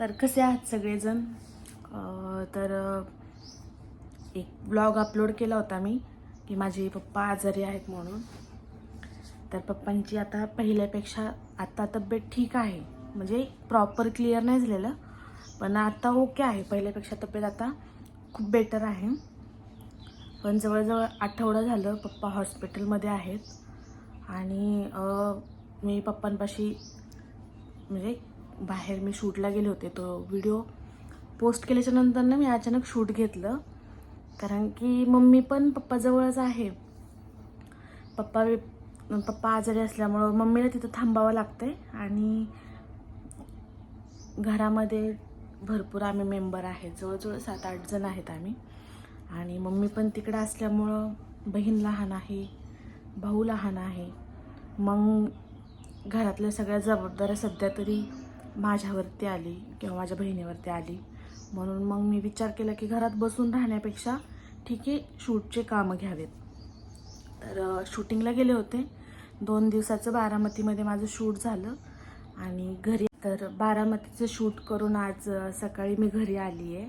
तर कसे आहात सगळेजण? तर एक ब्लॉग अपलोड केला होता मी की माझे पप्पा आजारी आहेत म्हणून. तर पप्पांची आता पहिल्यापेक्षा आता तब्येत ठीक आहे. म्हणजे प्रॉपर क्लिअर नाही झालेलं पण आता ओके आहे. पहिल्यापेक्षा तब्येत आता खूप बेटर आहे. पण जवळजवळ आठवडा झालं पप्पा हॉस्पिटलमध्ये आहेत. आणि मी पप्पांपाशी म्हणजे बाहेर मी शूटला गेले होते. तो व्हिडिओ पोस्ट केल्याच्यानंतर ना मी अचानक शूट घेतलं. कारण की मम्मी पण पप्पाजवळच आहे. पप्पा पप्पा आजारी असल्यामुळं मम्मीला तिथं थांबावं लागतंय आणि घरामध्ये भरपूर आम्ही मेंबर आहेत जवळजवळ सात आठ जण आहेत आम्ही. आणि मम्मी पण तिकडं असल्यामुळं बहीण लहान आहे भाऊ लहान आहे. मग घरातल्या सगळ्या जबाबदाऱ्या सध्या तरी माझ्यावरती आली किंवा माझ्या बहिणीवरती आली. म्हणून मग मी विचार केला की घरात बसून राहण्यापेक्षा ठीक आहे शूटचे कामं घ्यावेत. तर शूटिंगला गेले होते. दोन दिवसाचं बारामतीमध्ये माझं शूट झालं आणि घरी तर बारामतीचं शूट करून आज सकाळी मी घरी आली आहे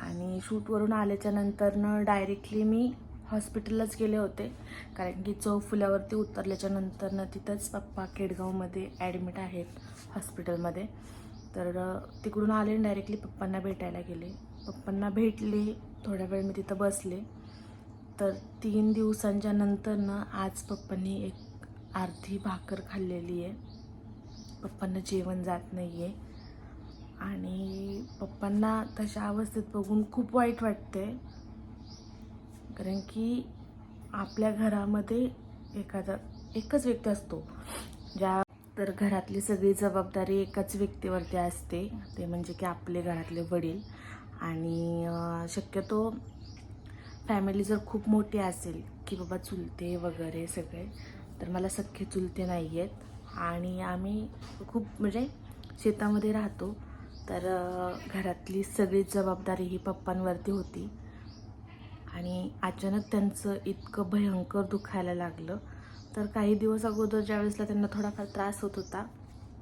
आणि शूटवरून आल्याच्यानंतरनं डायरेक्टली मी हॉस्पिटललाच गेले होते. कारण की चौफुल्यावरती उतरल्याच्या नंतरनं तिथंच पप्पा केडगावमध्ये ॲडमिट आहेत हॉस्पिटलमध्ये. तर तिकडून आले डायरेक्टली पप्पांना भेटायला गेले. पप्पांना भेटले थोड्या वेळ मी तिथं बसले. तर तीन दिवसांच्या नंतरनं आज पप्पांनी एक अर्धी भाकर खाल्लेली आहे. पप्पांना जेवण जात नाही आहे आणि पप्पांना तशा अवस्थेत बघून खूप वाईट वाटते कारण की आपल्या घरामध्ये एखादा एकच व्यक्ती असतो. ज्या तर घरातली सगळी जबाबदारी एकाच व्यक्तीवरती असते. ते म्हणजे की आपले घरातले वडील. आणि शक्यतो फॅमिली जर खूप मोठी असेल की बाबा चुलते वगैरे सगळे तर मला सख्खे चुलते नाही आहेत आणि आम्ही खूप म्हणजे शेतामध्ये राहतो. तर घरातली सगळी जबाबदारी ही पप्पांवरती होती. आणि अचानक त्यांचं इतकं भयंकर दुखायला लागलं. तर काही दिवस अगोदर ज्यावेळेसला त्यांना थोडाफार त्रास होत होता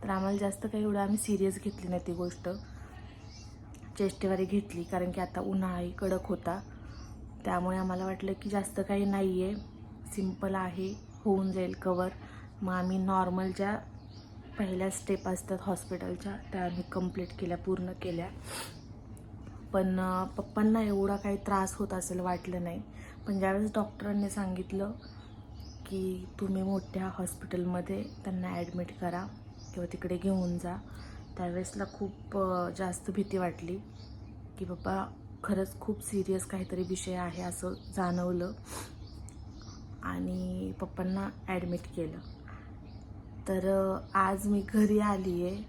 तर आम्हाला जास्त काही एवढं आम्ही सिरियस घेतली नाही ती गोष्ट. चेष्टेवारी घेतली कारण की आता उन्हाळाही कडक होता. त्यामुळे आम्हाला वाटलं की जास्त काही नाही आहे सिंपल आहे होऊन जाईल कवर मग आम्ही नॉर्मल ज्या पहिल्या स्टेप असतात हॉस्पिटलच्या त्या आम्ही कंप्लीट केल्या पूर्ण केल्या. पण पप्पांना एवढा काही त्रास होत असेल वाटलं नाही. पण ज्यावेळेस डॉक्टरांनी सांगितलं की तुम्ही मोठ्या हॉस्पिटलमध्ये त्यांना ॲडमिट करा किंवा तिकडे घेऊन जा त्यावेळेसला खूप जास्त भीती वाटली की बाबा खरंच खूप सिरियस काहीतरी विषय आहे असं जाणवलं आणि पप्पांना ॲडमिट केलं. तर आज मी घरी आली आहे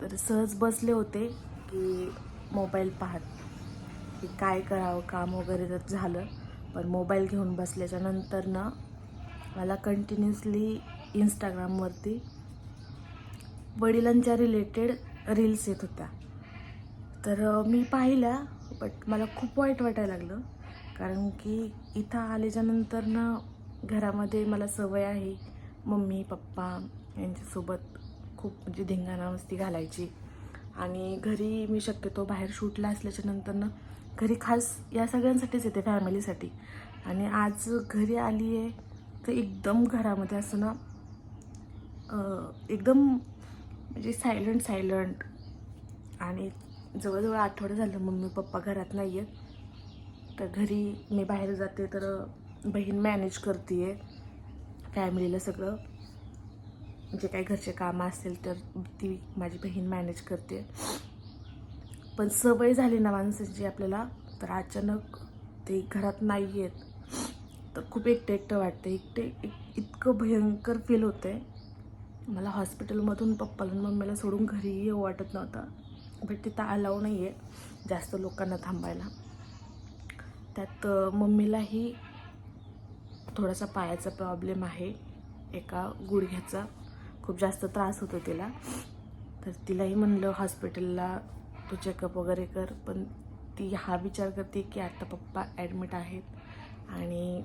तर सहज बसले होते की मोबाईल पाहत. की काय करावं काम वगैरे तर झालं. पण मोबाईल घेऊन बसल्याच्या नंतरनं मला कंटिन्युअसली इंस्टाग्रामवरती वडिलांच्या रिलेटेड रील्स येत होत्या. तर मी पाहिल्या बट मला खूप वाईट वाटायला लागलं. कारण की इथं आल्याच्या नंतरनं घरामध्ये मला सवय आहे. मम्मी पप्पा यांच्यासोबत खूप म्हणजे धिंगाणा मस्ती घालायची. आणि घरी मी शक्यतो बाहेर शूटला असल्याच्या नंतरनं घरी खास या सगळ्यांसाठीच येते फॅमिलीसाठी. आणि आज घरी आली आहे तर एकदम घरामध्ये असं ना एकदम म्हणजे सायलंट सायलंट आणि जवळजवळ आठवडं झालं मम्मी पप्पा घरात नाही आहेत तर घरी मी बाहेर जाते तर बहीण मॅनेज करते आहे फॅमिलीला सगळं. जे काही घरचे कामं असतील तर ती माझी बहीण मॅनेज करते. पण सवय झाली ना माणसांची आपल्याला तर अचानक ते घरात नाही आहेत तर खूप एकटं एकटं वाटतं. एकटे एक इतकं भयंकर फील होतं आहे मला हॉस्पिटलमधून पप्पाला आणि मम्मीला सोडून घरीही येऊ वाटत नव्हतं. बट तिथं अलाव नाही आहे जास्त लोकांना थांबायला. त्यात मम्मीलाही थोडासा पायाचा प्रॉब्लेम आहे. एका गुडघ्याचा. खूप जास्त त्रास होतो तिला. तर तिलाही म्हणलं हॉस्पिटलला तू चेकअप वगैरे कर पण ती हा विचार करते की आता पप्पा ॲडमिट आहेत. आणि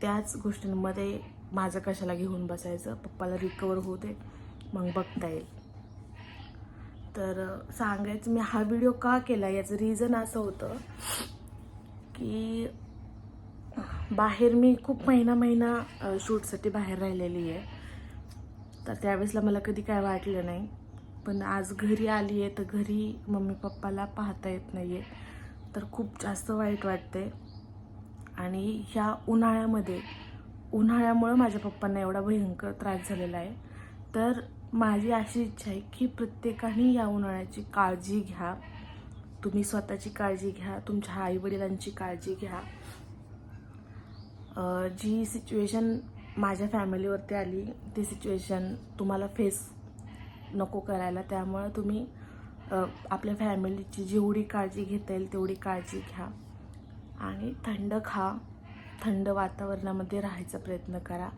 त्याच गोष्टींमध्ये माझं कशाला घेऊन बसायचं? पप्पाला रिकवर होऊ दे मग बघता येईल. तर सांगायचं मी हा व्हिडिओ का केला याचं रिझन असं होतं की बाहेर मी खूप महिना महिना शूटसाठी बाहेर राहिलेली आहे तर त्यावेळेसला मला कधी काय वाटलं नाही. पण आज घरी आली आहे तर घरी मम्मी पप्पाला पाहता येत नाही आहे तर खूप जास्त वाईट वाटते आणि ह्या उन्हाळ्यामध्ये उन्हाळ्यामुळं माझ्या पप्पांना एवढा भयंकर त्रास झालेला आहे. तर माझी अशी इच्छा आहे की प्रत्येकाने या उन्हाळ्याची काळजी घ्या. तुम्ही स्वतःची काळजी घ्या तुमच्या आईवडिलांची काळजी घ्या. जी सिच्युएशन माझ्या फॅमिलीवरती आली ती सिच्युएशन तुम्हाला फेस नको करायला. त्यामुळं तुम्ही आपल्या फॅमिलीची जेवढी काळजी घेता येईल तेवढी काळजी घ्या. आणि थंड खा. थंड वातावरणामध्ये राहायचा प्रयत्न करा.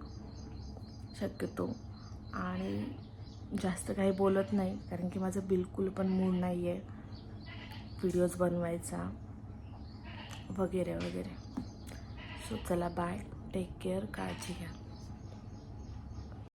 शक्यतो. आणि जास्त काही बोलत नाही कारण की माझं बिलकुल पण मूड नाही आहे व्हिडिओज बनवायचा. वगैरे वगैरे. सो चला बाय टेक केअर काळजी घ्या.